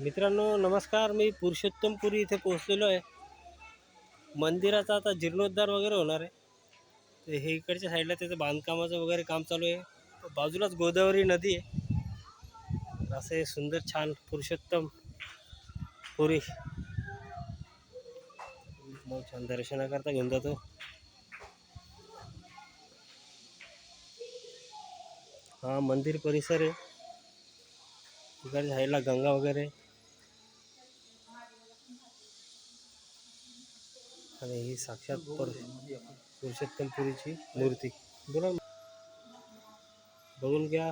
मित्रांनो नमस्कार. मी पुरुषोत्तमपुरी इथे पोहोचलेलो आहे. मंदिराचा आता जीर्णोद्धार वगैरे होणार आहे. तर हे इकडच्या साईडला त्याचं बांधकामाचं वगैरे काम चालू आहे. बाजूलाच गोदावरी नदी आहे. असे सुंदर छान पुरुषोत्तम पुरी. मग छान दर्शनाकरता घेऊन जातो. हा मंदिर परिसर आहे. इकडच्या साईडला गंगा वगैरे आणि ही साक्षात पर पुरुषोत्तमपुरीची मूर्ती. बोला बघून घ्या.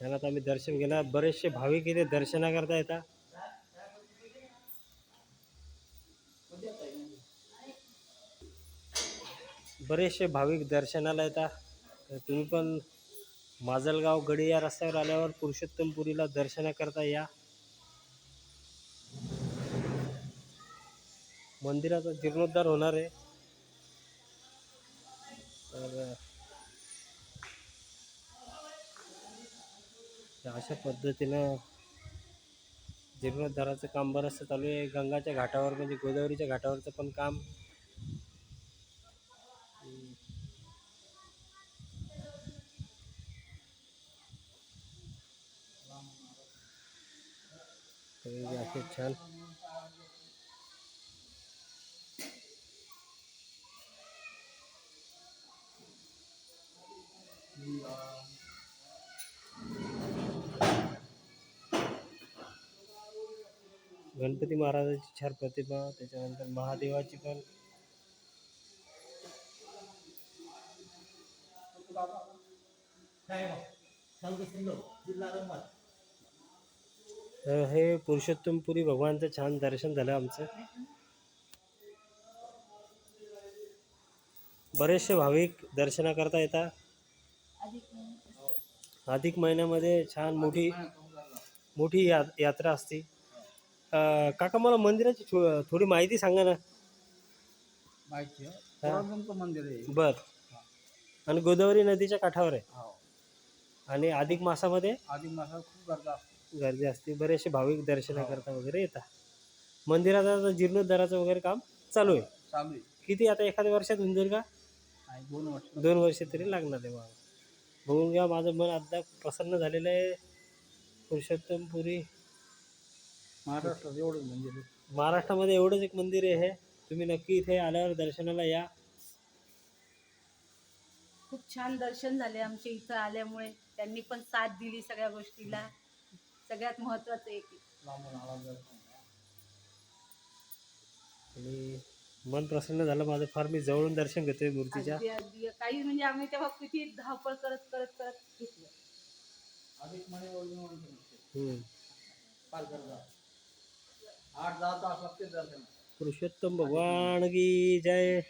छान आता आम्ही दर्शन घेणार. बरेचसे भाविक इथे दर्शनाकरता येतात. बरेचसे भाविक दर्शनाला येतात. तुम्ही पण माजलगाव गडी या रस्त्यावर आल्यावर पुरुषोत्तमपुरीला दर्शनाकरता या. मंदिराचा जीर्णोद्धार होणार आहे. तर अशा पद्धतीनं जीर्णोद्धाराचं काम बरंचसं चालू आहे. गंगाच्या घाटावर म्हणजे गोदावरीच्या घाटावरचं पण काम. असे छान. गणपती महाराजाची छान प्रतिमा त्याच्यानंतर महादेवाची पण. तर हे पुरुषोत्तमपुरी भगवानचं छान दर्शन झालं आमचं. बरेचसे भाविक दर्शनाकरता येतात. अधिक महिन्यामध्ये छान मोठी मोठी या यात्रा असते. काका मला मंदिराची थो- थोडी माहिती सांगा ना. माहिती आहे. पुरातनचं मंदिर आहे. बर. आणि गोदावरी नदीच्या काठावर आहे. हो. आणि अधिक मासामध्ये? आधी मासा खूप गर्दा असते. गर्दी असते. बरेचसे भाविक दर्शनाकरता वगैरे येतात. मंदिरात आता जीर्णोद्धाराचं वगैरे काम चालू आहे. चालू आहे. किती आता एखाद्या वर्षात होऊन जाईल का? आणि दोन वर्ष. दोन वर्ष तरी लागणार आहे मला बघून घ्या माझं मन आता प्रसन्न झालेलं आहे. पुरुषोत्तमपुरी महाराष्ट्रात एवढं मंदिर आहे. महाराष्ट्रामध्ये एवढंच एक मंदिर आहे. हे तुम्ही नक्की इथे आल्यावर दर्शनाला या. खूप छान दर्शन झाले आमचे इथं आल्यामुळे. त्यांनी पण साथ दिली सगळ्या गोष्टीला. सगळ्यात महत्वाचं एक. लांबून आला आणि मन प्रसन्न झालं माझं. फार मी जवळून दर्शन घेतोय मूर्तीच्या. अगदी अगदी. काही म्हणजे आम्ही तेव्हा किती धावपळ करत करत करत घेतलं. अधिक महिने एवढी निवांत नसते. हम्म. फार गर्दा आठ दहा तास लागते दर्शन. पुरुषोत्तम भगवान की जय.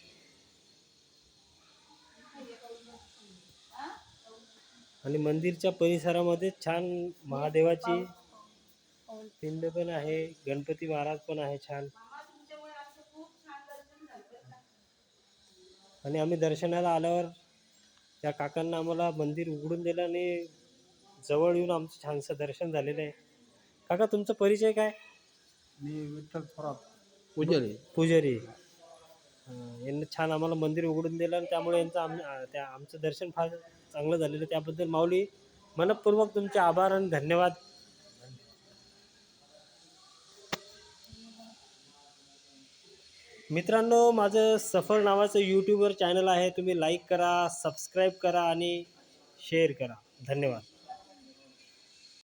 आणि मंदिरच्या परिसरामध्ये छान महादेवाची पिंड पण आहे गणपती महाराज पण आहे छान. आणि आम्ही दर्शनाला आल्यावर त्या काकांना आम्हाला मंदिर उघडून दिलं आणि जवळ येऊन आमचं छानसं दर्शन झालेलं आहे. काका तुमचा परिचय काय? मी विठ्ठल थोरात. पुजारी. पुजारी. अं, यांनी छान आम्हाला मंदिर उघडून दिलं आणि त्यामुळे यांचं आम त्या आमचं दर्शन फार चांगलं झालेलं. त्याबद्दल माऊली मनपूर्वक तुमचे आभार आणि धन्यवाद. मित्रांनो माझं सफर नावाचं यूट्यूबवर चॅनल आहे. तुम्ही लाईक करा सबस्क्राईब करा आणि शेअर करा. धन्यवाद.